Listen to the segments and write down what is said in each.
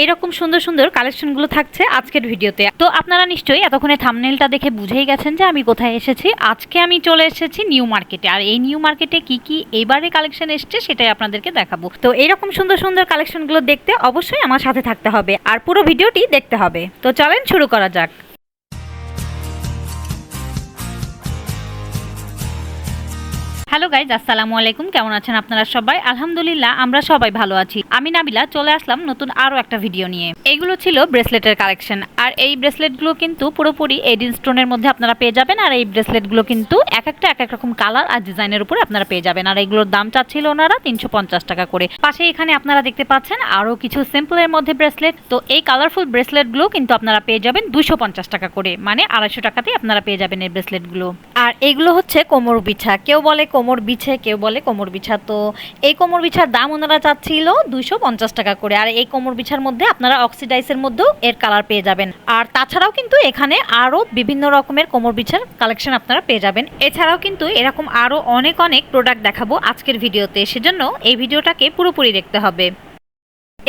এইরকম সুন্দর সুন্দর কালেকশনগুলো থাকছে আজকের ভিডিওতে। তো আপনারা নিশ্চয়ই এতক্ষণে থামনেলটা দেখে বুঝেই গেছেন যে আমি কোথায় এসেছি। আজকে আমি চলে এসেছি নিউ মার্কেটে আর এই নিউ মার্কেটে কি কি এবারে কালেকশন এসছে সেটাই আপনাদেরকে দেখাবো। তো এইরকম সুন্দর সুন্দর কালেকশনগুলো দেখতে অবশ্যই আমার সাথে থাকতে হবে। আর পুরো ভিডিওটি দেখতে হবে। তো চলেন শুরু করা যাক। হ্যালো গাইজ, আসসালামু আলাইকুম। কেমন আছেন আপনারা সবাই? আলহামদুলিল্লাহ, আমরা সবাই ভালো আছি। আমি নাবিলা, চলে আসলাম নতুন আরও একটা ভিডিও নিয়ে। এইগুলো ছিল ব্রেসলেটের কালেকশন। আর এই ব্রেসলেটগুলো কিন্তু পুরোপুরি এডিন স্টোনের মধ্যে আপনারা পেয়ে যাবেন। আর এই ব্রেসলেটগুলো কিন্তু এক একটা, এক এক রকম কালার আর ডিজাইনের উপরে আপনারা পেয়ে যাবেন। আর এইগুলোর দাম চাচ্ছিল ওনারা তিনশো পঞ্চাশ টাকা করে। পাশে এখানে আপনারা দেখতে পাচ্ছেন আরও কিছু সিম্পলের মধ্যে ব্রেসলেট। তো এই কালারফুল ব্রেসলেটগুলো কিন্তু আপনারা পেয়ে যাবেন দুশো পঞ্চাশ টাকা করে। মানে আড়াইশো টাকাতেই আপনারা পেয়ে যাবেন এই ব্রেসলেটগুলো। আর এইগুলো হচ্ছে কোমর বিছা কেউ বলে কোমর বিছে, কেউ বলে কোমর বিছা। তো এই কোমর বিছার দাম ওনারা চাচ্ছিল দুইশো পঞ্চাশ টাকা করে। আর এই কোমর বিছার মধ্যে আপনারা অক্সিডাইসের মধ্যেও এর কালার পেয়ে যাবেন। আর তাছাড়াও কিন্তু এখানে আরও বিভিন্ন রকমের কোমর বিছার কালেকশন আপনারা পেয়ে যাবেন। এছাড়াও কিন্তু এরকম আরও অনেক অনেক প্রোডাক্ট দেখাবো আজকের ভিডিওতে। সেজন্য এই ভিডিওটাকে পুরোপুরি দেখতে হবে।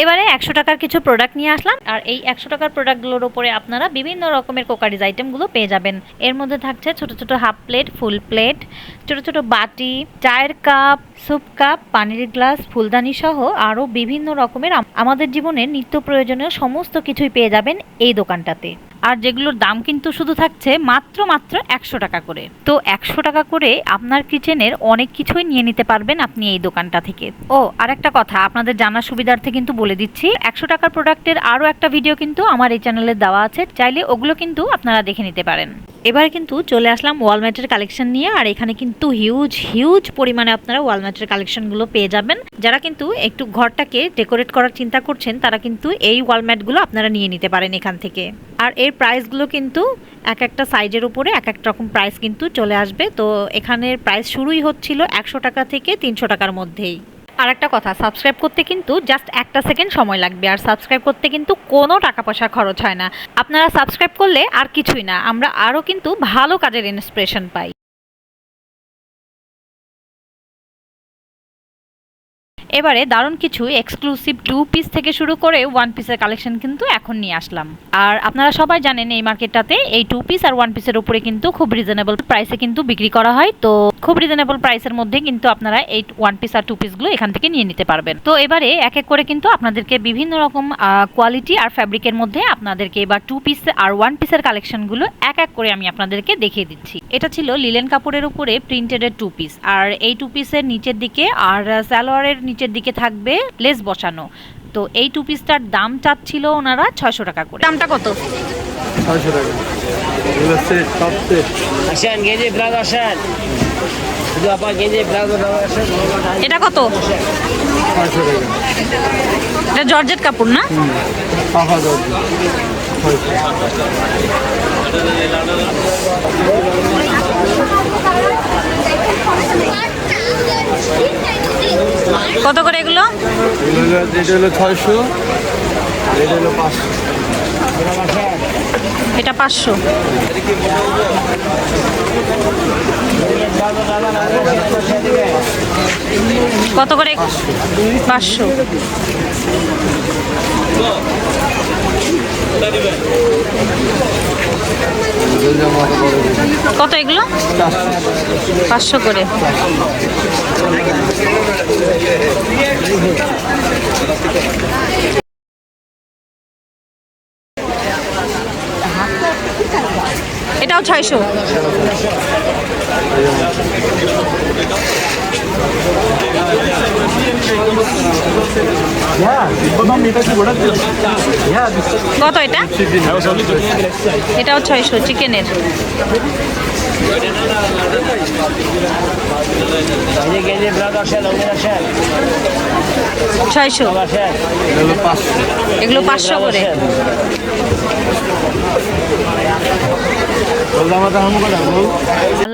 এবারে একশো টাকার কিছু প্রোডাক্ট নিয়ে আসলাম, আর এই একশো টাকার প্রোডাক্টগুলোর উপরে আপনারা বিভিন্ন রকমের কোকারিজ আইটেমগুলো পেয়ে যাবেন। এর মধ্যে থাকছে ছোট ছোট হাফ প্লেট ফুল প্লেট ছোট ছোট বাটি, চায়ের কাপ স্যুপ কাপ পানির গ্লাস ফুলদানি সহ আরও বিভিন্ন রকমের আমাদের জীবনের নিত্য প্রয়োজনীয় সমস্ত কিছুই পেয়ে যাবেন এই দোকানটাতে। আর যেগুলোর দাম কিন্তু শুধু থাকছে মাত্র মাত্র একশো টাকা করে। তো একশো টাকা করে আপনার কিচেনের অনেক কিছুই নিয়ে নিতে পারবেন আপনি এই দোকানটা থেকে। ও আর একটা কথা, আপনাদের জানার সুবিধার্থে কিন্তু বলে দিচ্ছি, একশো টাকার প্রোডাক্টের আরও একটা ভিডিও কিন্তু আমার এই চ্যানেলে দেওয়া আছে, চাইলে ওগুলো কিন্তু আপনারা দেখে নিতে পারেন। এবার কিন্তু চলে আসলাম ওয়ালম্যাটের কালেকশন নিয়ে, আর এখানে কিন্তু হিউজ হিউজ পরিমাণে আপনারা ওয়ালম্যাটের কালেকশনগুলো পেয়ে যাবেন। যারা কিন্তু একটু ঘরটাকে ডেকোরেট করার চিন্তা করছেন, তারা কিন্তু এই ওয়ালম্যাটগুলো আপনারা নিয়ে নিতে পারেন এখান থেকে। আর এর প্রাইসগুলো কিন্তু এক একটা সাইজের উপরে এক এক রকম প্রাইস কিন্তু চলে আসবে। তো এখানের প্রাইস শুরুই হচ্ছিল একশো টাকা থেকে তিনশো টাকার মধ্যেই। আর একটা কথা সাবস্ক্রাইব করতে কিন্তু জাস্ট একটা সেকেন্ড সময় লাগবে, আর সাবস্ক্রাইব করতে কিন্তু কোনো টাকা পয়সা খরচ হয় না। আপনারা সাবস্ক্রাইব করলে আর কিছুই না, আমরা আরও কিন্তু ভালো কাজের ইন্সপিরেশন পাই। এবারে দারুণ কিছু এক্সক্লুসিভ টু পিস থেকে শুরু করে ওয়ান পিসের কালেকশন কিন্তু এখন নিয়ে আসলাম। আর আপনারা সবাই জানেন এই মার্কেটটাতে এই টু পিস আর ওয়ান পিসের উপরে কিন্তু খুব রিজনেবল প্রাইসে কিন্তু বিক্রি করা হয়। তো খুব রিজনেবল প্রাইসের মধ্যে কিন্তু আপনারা এই ওয়ান পিস আর টু পিসগুলো এখান থেকে নিয়ে নিতে পারবেন। তো এবারে এক এক করে কিন্তু আপনাদেরকে বিভিন্ন রকম কোয়ালিটি আর ফ্যাব্রিকের মধ্যে আপনাদেরকে এবার টু পিস আর ওয়ান পিসের কালেকশনগুলো এক এক করে আমি আপনাদেরকে দেখিয়ে দিচ্ছি। এটা ছিল লিলেন কাপড়ের উপরে প্রিন্টেডের টু পিস আর এই টু পিসের নিচের দিকে আর সালোয়ারের নিচের দিকে থাকবে লেস বসানো। তো এই টু পিসটার দাম চাচ্ছিল ওনারা ছয়শো টাকা করে। দামটা কত? ছয়শো টাকা। আসেন গেঞ্জি প্লাজো এটা কত? এটা জর্জেট কাপড় না? কত করে এগুলো? হলো ছয়শো এটা হলো পাঁচশো। এটা পাঁচশো। কত করে? পাঁচশো। কত এগুলো? পাঁচশো করে। এটাও ছয়শো। কত এটা? এটাও ছয়শো চিকেনের। এগুলো পাঁচশো করে।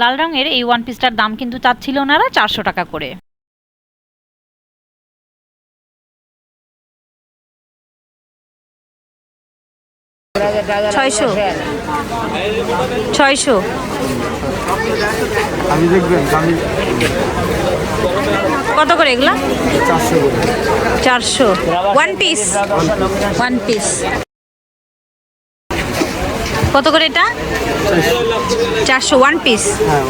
লাল রঙের এই ওয়ান পিসটার দাম কিন্তু চাচ্ছিল ওনারা চারশো টাকা করে। ছয়শো। ছয়শো। আমি দেখবেন আমি কত করে এগুলো? চারশো ওয়ান পিস ওয়ান পিস কত করে এটা? চারশো। ওয়ান পিস হ্যাঁ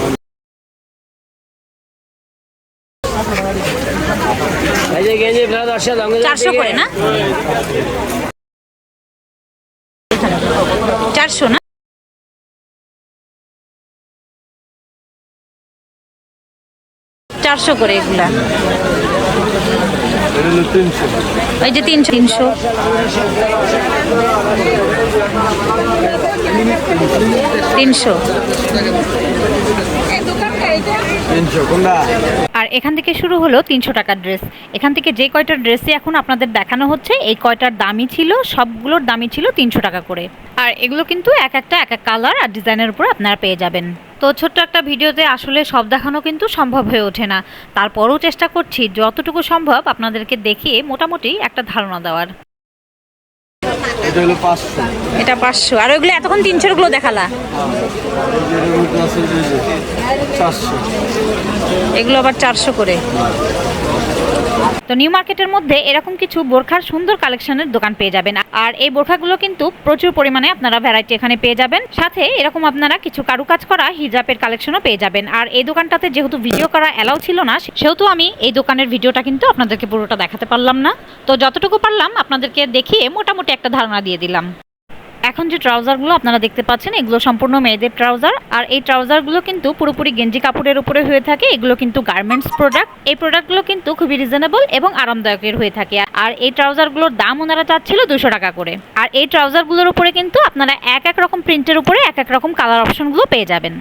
আসেন চারশো করে না? চারশো না? চারশো করে এগুলা। এই যে তিনশো। তিনশো। তিনশো। আর এখান থেকে শুরু হলো তিনশো টাকার ড্রেস। এখান থেকে যে কয়টার ড্রেসই এখন আপনাদের দেখানো হচ্ছে এই কয়টার দামই ছিল সবগুলোর দামই ছিল তিনশো টাকা করে। আর এগুলো কিন্তু এক একটা এক এক কালার আর ডিজাইনের উপর আপনারা পেয়ে যাবেন। তো ছোট্ট একটা ভিডিওতে আসলে সব দেখানো কিন্তু সম্ভব হয়ে ওঠে না। তারপরও চেষ্টা করছি যতটুকু সম্ভব আপনাদেরকে দেখিয়ে মোটামুটি একটা ধারণা দেওয়ার। এটা হলো পাঁচশো। এটা আর ওইগুলো এতক্ষণ তিনশোরগুলো দেখালা? এটার মধ্যে আছে যে যে চারশো। এগুলো আবার চারশো করে। তো নিউ মার্কেটের মধ্যে এরকম কিছু বোরখার সুন্দর কালেকশনের দোকান পেয়ে যাবেন। আর এই বোরখাগুলো কিন্তু প্রচুর পরিমাণে আপনারা ভ্যারাইটি এখানে পেয়ে যাবেন। সাথে এরকম আপনারা কিছু কারুকাজ করা হিজাবের কালেকশনও পেয়ে যাবেন। আর এই দোকানটাতে যেহেতু ভিডিও করা অ্যালাউ ছিল না সেহেতু আমি এই দোকানের ভিডিওটা কিন্তু আপনাদেরকে পুরোটা দেখাতে পারলাম না। তো যতটুকু পারলাম আপনাদেরকে দেখিয়ে মোটামুটি একটা ধারণা দিয়ে দিলাম। এখন যে ট্রাউজারগুলো আপনারা দেখতে পাচ্ছেন, এগুলো সম্পূর্ণ মেয়েদের ট্রাউজার। আর এই ট্রাউজারগুলো কিন্তু পুরোপুরি গেঞ্জি কাপড়ের উপরে হয়ে থাকে। এগুলো কিন্তু গার্মেন্টস প্রোডাক্ট এই প্রোডাক্টগুলো কিন্তু খুবই রিজনেবল এবং আরামদায়কের হয়ে থাকে। আর এই ট্রাউজারগুলোর দাম ওনারা চাচ্ছিল দুশো টাকা করে। আর এই ট্রাউজারগুলোর উপরে কিন্তু আপনারা এক এক রকম প্রিন্টের উপরে এক এক রকম কালার অপশনগুলো পেয়ে যাবেন।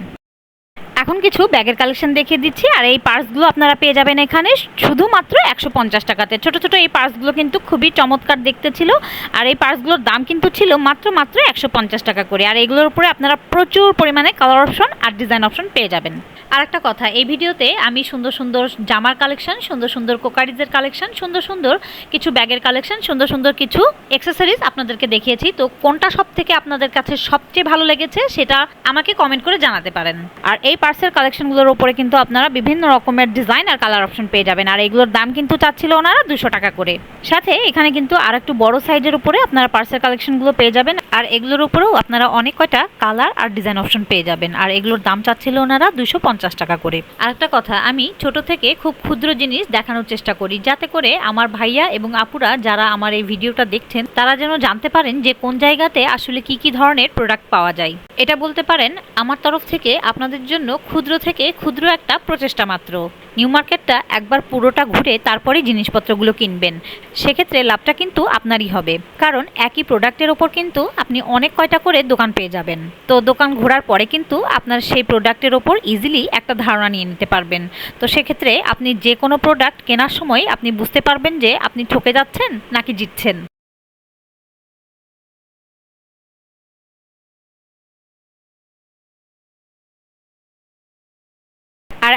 এখন কিছু ব্যাগের কালেকশন দেখিয়ে দিচ্ছি, আর এই পার্সগুলো আপনারা পেয়ে যাবেন এখানে। শুধুমাত্র একশো পঞ্চাশ টাকাতে। ছোট ছোট এই পার্সগুলো কিন্তু খুবই চমৎকার দেখতে ছিল, আর এই পার্সগুলোর দাম কিন্তু ছিল মাত্র মাত্র একশো পঞ্চাশ টাকা করে। আর এগুলোর উপরে আপনারা প্রচুর পরিমাণে কালার অপশন আর ডিজাইন অপশন পেয়ে যাবেন। আর একটা কথা, এই ভিডিওতে আমি সুন্দর সুন্দর জামার কালেকশন, সুন্দর সুন্দর কোকারিজের কালেকশন, সুন্দর সুন্দর কিছু ব্যাগের কালেকশন, সুন্দর সুন্দর কিছু অ্যাক্সেসরিজ আপনাদেরকে দেখিয়েছি। তো কোনটা সব থেকে আপনাদের কাছে সবচেয়ে ভালো লেগেছে সেটা আমাকে কমেন্ট করে জানাতে পারেন। আর এই পার্সের কালেকশনগুলোর উপরে কিন্তু আপনারা বিভিন্ন রকমের ডিজাইন আর কালার অপশন পেয়ে যাবেন। আর এগুলোর দাম কিন্তু চাচ্ছিল ওনারা দুশো টাকা করে। সাথে এখানে কিন্তু আর একটু বড় সাইজের উপরে আপনারা পার্সের কালেকশনগুলো পেয়ে যাবেন। আর এগুলোর উপরেও আপনারা অনেক কয়টা কালার আর ডিজাইন অপশন পেয়ে যাবেন। আর এগুলোর দাম চাচ্ছিল ওনারা দুশো পঞ্চাশ টাকা করে। আর একটা কথা, আমি ছোট থেকে খুব ক্ষুদ্র জিনিস দেখানোর চেষ্টা করি, যাতে করে আমার ভাইয়া এবং আপুরা যারা আমার এই ভিডিওটা দেখছেন, তারা যেন জানতে পারেন যে কোন জায়গাতে আসলে কি কি ধরনের প্রোডাক্ট পাওয়া যায়। এটা বলতে পারেন, আমার তরফ থেকে আপনাদের জন্য ক্ষুদ্র থেকে ক্ষুদ্র একটা প্রচেষ্টা মাত্র। নিউ মার্কেটটা একবার পুরোটা ঘুরে তারপরেই জিনিসপত্রগুলো কিনবেন। সেক্ষেত্রে লাভটা কিন্তু আপনারই হবে। কারণ একই প্রোডাক্টের ওপর কিন্তু আপনি অনেক কয়টা করে দোকান পেয়ে যাবেন। তো দোকান ঘোরার পরে কিন্তু আপনার সেই প্রোডাক্টের ওপর ইজিলি একটা ধারণা নিয়ে নিতে পারবেন। তো সেক্ষেত্রে আপনি যে কোনো প্রোডাক্ট কেনার সময় আপনি বুঝতে পারবেন যে আপনি ঠকে যাচ্ছেন নাকি জিতছেন।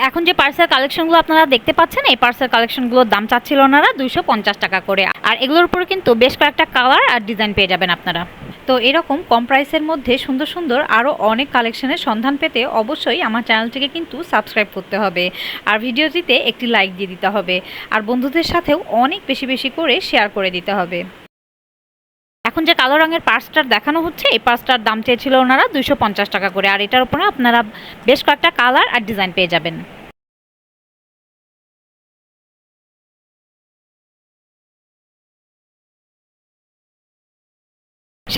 এখন যে পার্সেল কালেকশনগুলো আপনারা দেখতে পাচ্ছেন, এই পার্সেল কালেকশনগুলোর দাম চাচ্ছিল ওনারা দুইশো পঞ্চাশ টাকা করে। আর এগুলোর উপরে কিন্তু বেশ কয়েকটা কালার আর ডিজাইন পেয়ে যাবেন আপনারা। তো এরকম কম প্রাইসের মধ্যে সুন্দর সুন্দর আরও অনেক কালেকশনের সন্ধান পেতে অবশ্যই আমার চ্যানেলটিকে কিন্তু সাবস্ক্রাইব করতে হবে। আর ভিডিওটিতে একটি লাইক দিয়ে দিতে হবে। আর বন্ধুদের সাথেও অনেক বেশি বেশি করে শেয়ার করে দিতে হবে। এখন যে কালো রঙের পার্সটার দেখানো হচ্ছে, এই পার্সটার দাম চেয়েছিল ওনারা দুইশো পঞ্চাশ টাকা করে। আর এটার উপরে আপনারা বেশ কয়েকটা কালার আর ডিজাইন পেয়ে যাবেন।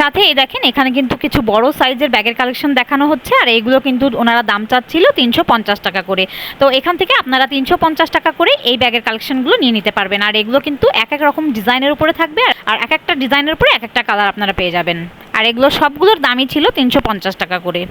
সাথে এই দেখেন, এখানে কিন্তু কিছু বড় সাইজের ব্যাগের কালেকশন দেখানো হচ্ছে, আর এইগুলো কিন্তু ওনারা দাম চাচ্ছিল তিনশো পঞ্চাশ টাকা করে। তো এখান থেকে আপনারা তিনশো পঞ্চাশ টাকা করে এই ব্যাগের কালেকশনগুলো নিয়ে নিতে পারবেন, আর এগুলো কিন্তু এক এক রকম ডিজাইনের উপরে থাকবে, আর এক একটা ডিজাইনের উপরে এক একটা কালার আপনারা পেয়ে যাবেন। আর এগুলো সবগুলোর দামই ছিল তিনশো পঞ্চাশ টাকা করে।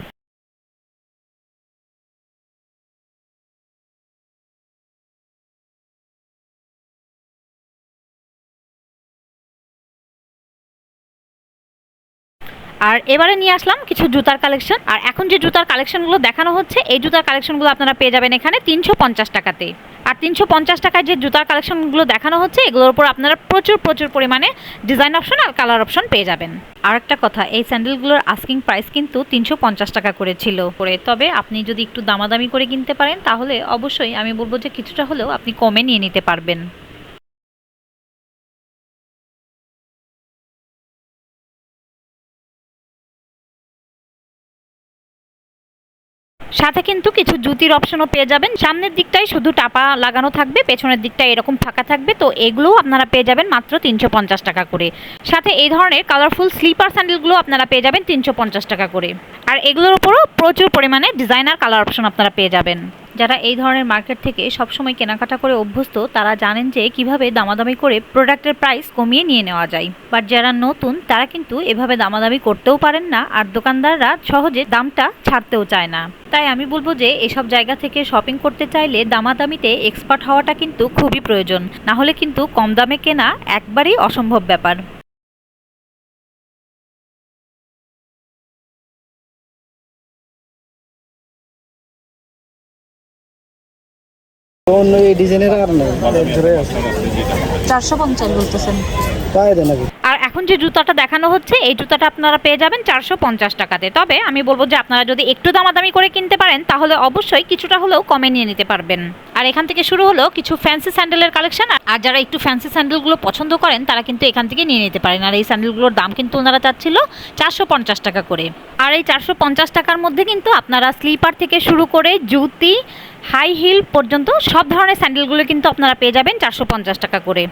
আর এবারে নিয়ে আসলাম কিছু জুতার কালেকশন। আর এখন যে জুতার কালেকশনগুলো দেখানো হচ্ছে, এই জুতার কালেকশনগুলো আপনারা পেয়ে যাবেন এখানে তিনশো পঞ্চাশ টাকাতে। আর তিনশো পঞ্চাশ টাকায় যে জুতার কালেকশনগুলো দেখানো হচ্ছে, এগুলোর উপর আপনারা প্রচুর প্রচুর পরিমাণে ডিজাইন অপশন আর কালার অপশন পেয়ে যাবেন। আর একটা কথা, এই স্যান্ডেলগুলোর আস্কিং প্রাইস কিন্তু তিনশো পঞ্চাশ টাকা করে ছিল। করে তবে আপনি যদি একটু দামাদামি করে কিনতে পারেন, তাহলে অবশ্যই আমি বলব যে কিছুটা হলেও আপনি কমে নিয়ে নিতে পারবেন। সাথে কিন্তু কিছু জুতির অপশনও পেয়ে যাবেন। সামনের দিকটাই শুধু টাপা লাগানো থাকবে, পেছনের দিকটা এরকম ফাঁকা থাকবে। তো এগুলোও আপনারা পেয়ে যাবেন মাত্র তিনশো পঞ্চাশ টাকা করে। সাথে এই ধরনের কালারফুল স্লিপার স্যান্ডেলগুলো আপনারা পেয়ে যাবেন তিনশো পঞ্চাশ টাকা করে। আর এগুলোর উপরও প্রচুর পরিমাণে ডিজাইনার কালার অপশন আপনারা পেয়ে যাবেন। যারা এই ধরনের মার্কেট থেকে সবসময় কেনাকাটা করে অভ্যস্ত, তারা জানেন যে কীভাবে দামাদামি করে প্রোডাক্টের প্রাইস কমিয়ে নিয়ে নেওয়া যায়। বাট যারা নতুন, তারা কিন্তু এভাবে দামাদামি করতেও পারেন না আর দোকানদাররা সহজে দামটা ছাড়তেও চায় না। তাই আমি বলব যে এসব জায়গা থেকে শপিং করতে চাইলে দামাদামিতে এক্সপার্ট হওয়াটা কিন্তু খুবই প্রয়োজন। না হলে কিন্তু কম দামে কেনা একবারেই অসম্ভব ব্যাপার। অন্য এই ডিজাইনের আর নেই চারশো পঞ্চাশ বলতেছেন। তাই আর এখন যে জুতাটা দেখানো হচ্ছে, এই জুতাটা আপনারা পেয়ে যাবেন চারশো পঞ্চাশ টাকাতে। তবে আমি বলব যে আপনারা যদি একটু দামাদামি করে কিনতে পারেন, তাহলে অবশ্যই কিছুটা হলেও কমে নিয়ে নিতে পারবেন। আর এখান থেকে শুরু হলো কিছু ফ্যান্সি স্যান্ডেলের কালেকশন আর যারা একটু ফ্যান্সি স্যান্ডেলগুলো পছন্দ করেন, তারা কিন্তু এখান থেকে নিয়ে নিতে পারেন। আর এই স্যান্ডেলগুলোর দাম কিন্তু ওনারা চাচ্ছিল চারশো পঞ্চাশ টাকা করে। আর এই চারশো পঞ্চাশ টাকার মধ্যে কিন্তু আপনারা স্লিপার থেকে শুরু করে জুতি হাই হিল পর্যন্ত সব ধরনের স্যান্ডেলগুলো কিন্তু আপনারা পেয়ে যাবেন চারশো পঞ্চাশ টাকা করে।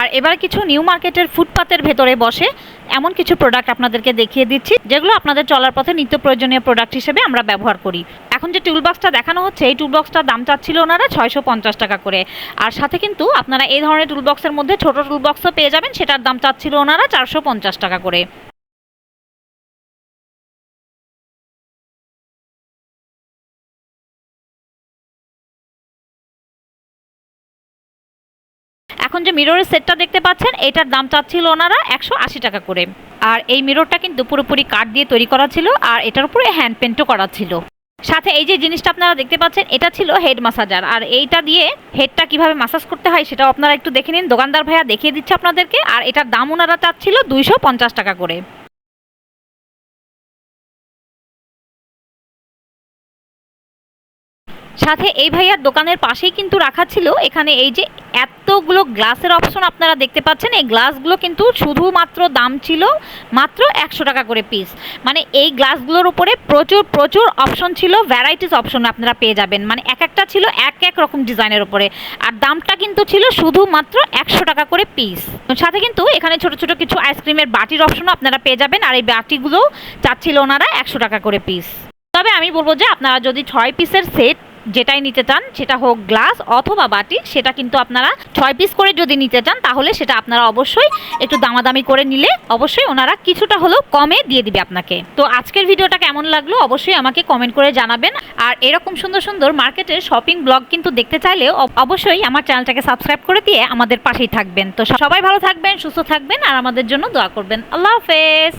আর এবার কিছু নিউ মার্কেটের ফুটপাতের ভেতরে বসে এমন কিছু প্রোডাক্ট আপনাদেরকে দেখিয়ে দিচ্ছি, যেগুলো আপনাদের চলার পথে নিত্য প্রয়োজনীয় প্রোডাক্ট হিসেবে আমরা ব্যবহার করি। এখন যে টুলবক্সটা দেখানো হচ্ছে, এই টুলবক্সটার দাম চাচ্ছিল ওনারা ছয়শো পঞ্চাশ টাকা করে। আর সাথে কিন্তু আপনারা এই ধরনের টুলবক্সের মধ্যে ছোট টুলবক্সও পেয়ে যাবেন, সেটার দাম চাচ্ছিল ওনারা চারশো পঞ্চাশ টাকা করে। মিররের সেটটা দেখতে পাচ্ছেন, এটার দাম চাচ্ছিল ওনারা একশো আশি টাকা করে। আর এই মিররটা কিন্তু পুরোপুরি কাঠ দিয়ে তৈরি করা ছিল, আর এটার উপরে হ্যান্ড পেন্টও করা ছিল। সাথে এই যে জিনিসটা আপনারা দেখতে পাচ্ছেন, এটা ছিল হেড মাসাজার আর এইটা দিয়ে হেডটা কীভাবে মাসাজ করতে হয় সেটাও আপনারা একটু দেখে নিন। দোকানদার ভাইয়া দেখিয়ে দিচ্ছে আপনাদেরকে, আর এটার দাম ওনারা চাচ্ছিল দুইশো পঞ্চাশ টাকা করে। সাথে এই ভাইয়ার দোকানের পাশেই কিন্তু রাখা ছিল। এখানে এই যে এতগুলো গ্লাসের অপশন আপনারা দেখতে পাচ্ছেন, এই গ্লাসগুলো কিন্তু শুধুমাত্র দাম ছিল মাত্র একশো টাকা করে পিস মানে এই গ্লাসগুলোর উপরে প্রচুর প্রচুর অপশন ছিল ভ্যারাইটিস অপশন আপনারা পেয়ে যাবেন। মানে এক একটা ছিল এক এক রকম ডিজাইনের উপরে। আর দামটা কিন্তু ছিল শুধুমাত্র একশো টাকা করে পিস সাথে কিন্তু এখানে ছোট ছোট কিছু আইসক্রিমের বাটির অপশনও আপনারা পেয়ে যাবেন। আর এই বাটিগুলো চাচ্ছিল ওনারা একশো টাকা করে পিস তবে আমি বলব যে আপনারা যদি ছয় পিসের সেট যেটাই নিতে চান, সেটা হোক গ্লাস অথবা বাটি, সেটা কিন্তু আপনারা ছয় পিস করে যদি নিতে চান, তাহলে সেটা আপনারা অবশ্যই একটু দামাদামি করে নিলে অবশ্যই ওনারা কিছুটা হলেও কমে দিয়ে দিবে আপনাকে। তো আজকের ভিডিওটা কেমন লাগল অবশ্যই আমাকে কমেন্ট করে জানাবেন। আর এরকম সুন্দর সুন্দর মার্কেটের শপিং ব্লগ কিন্তু দেখতে চাইলেও অবশ্যই আমার চ্যানেলটাকে সাবস্ক্রাইব করে দিয়ে আমাদের পাশেই থাকবেন। তো সবাই ভালো থাকবেন, সুস্থ থাকবেন, আর আমাদের জন্য দোয়া করবেন। আল্লাহ হাফেজ।